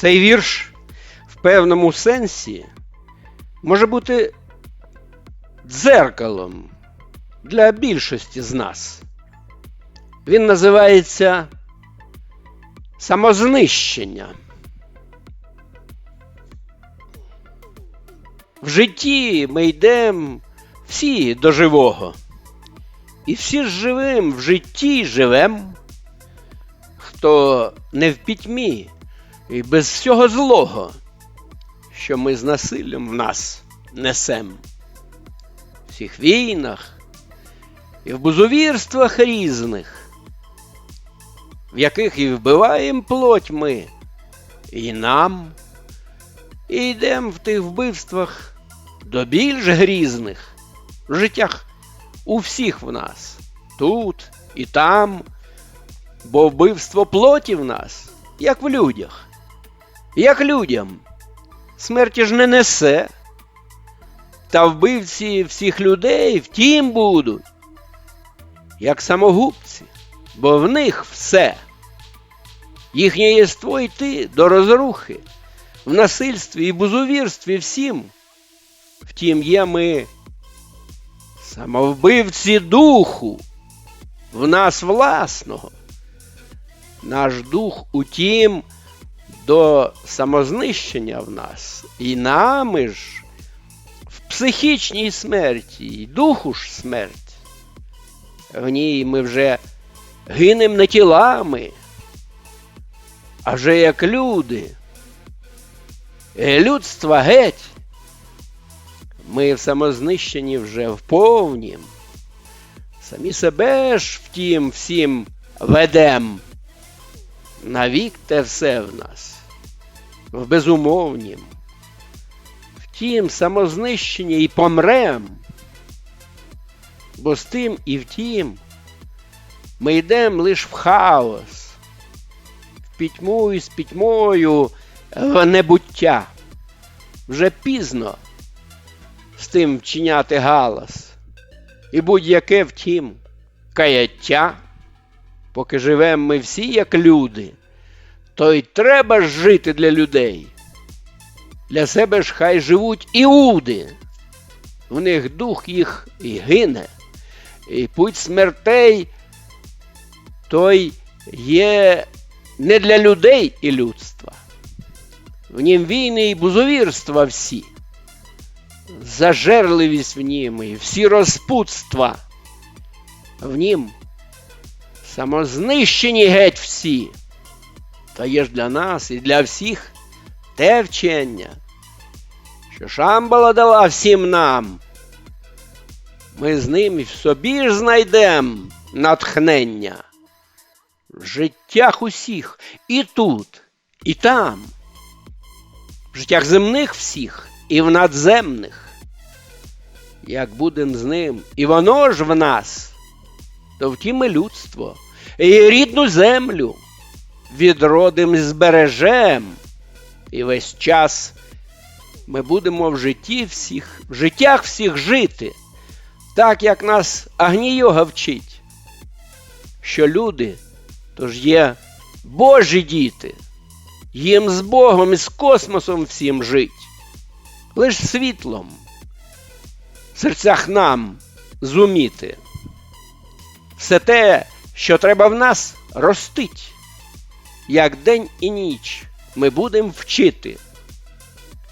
Цей вірш в певному сенсі може бути дзеркалом для більшості з нас. Він називається самознищення. В житті ми йдемо всі до живого. І всі ж живим в житті живем, хто не в пітьмі і без всього злого, що ми з насиллям в нас несем. В всіх війнах і в бузовірствах різних, в яких і вбиваємо плоть ми, і нам, і йдемо в тих вбивствах до більш грізних в життях у всіх в нас, тут і там, бо вбивство плоті в нас, як в людях, як людям, смерті ж не несе, та вбивці всіх людей втім будуть, як самогубці, бо в них все. Їхнє єство йти до розрухи, в насильстві і бузовірстві всім. Втім, є ми самовбивці духу, в нас власного. Наш дух, утім, до самознищення в нас, і нами ж в психічній смерті, і духу ж смерть. В ній ми вже гинем не тілами, а вже як люди. Е, Людства геть. Ми в самознищенні вже вповнім. Самі себе ж втім всім ведем. Навік те все в нас, в безумовнім. Втім, самознищення і помрем. Бо з тим і втім ми йдемо лиш в хаос, в пітьму і з пітьмою в небуття. Вже пізно з тим вчиняти галас. І будь-яке втім каяття, поки живемо ми всі як люди, то й треба жити для людей. Для себе ж хай живуть іуди, в них дух їх і гине, і путь смертей той є не для людей і людства. В нім війни і бузовірства всі зажерливість в нім і всі розпутства. В нім самознищені геть всі. Та є ж для нас і для всіх те вчення, що Шамбала дала всім нам. Ми з ним і в собі ж знайдем натхнення. В життях усіх і тут, і там, в життях земних всіх і в надземних. Як будем з ним, і воно ж в нас, то втім і людство, і рідну землю відродим збережем, і весь час ми будемо в житті всіх, в життях всіх жити, так як нас Агнійога вчить, що люди то ж є Божі діти, їм з Богом і з космосом всім жить. Лиш світлом в серцях нам зуміти. Все те, що треба в нас ростить, як день і ніч ми будемо вчити.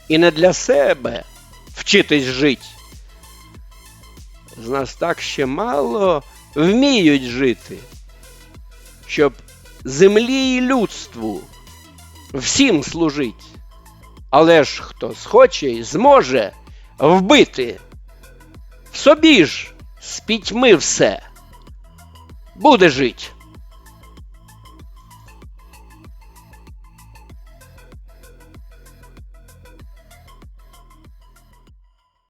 І не для себе вчитись жить. З нас так ще мало вміють жити, щоб землі і людству всім служить. Але ж хто схоче і зможе вбити в собі ж з пітьми все буде жить.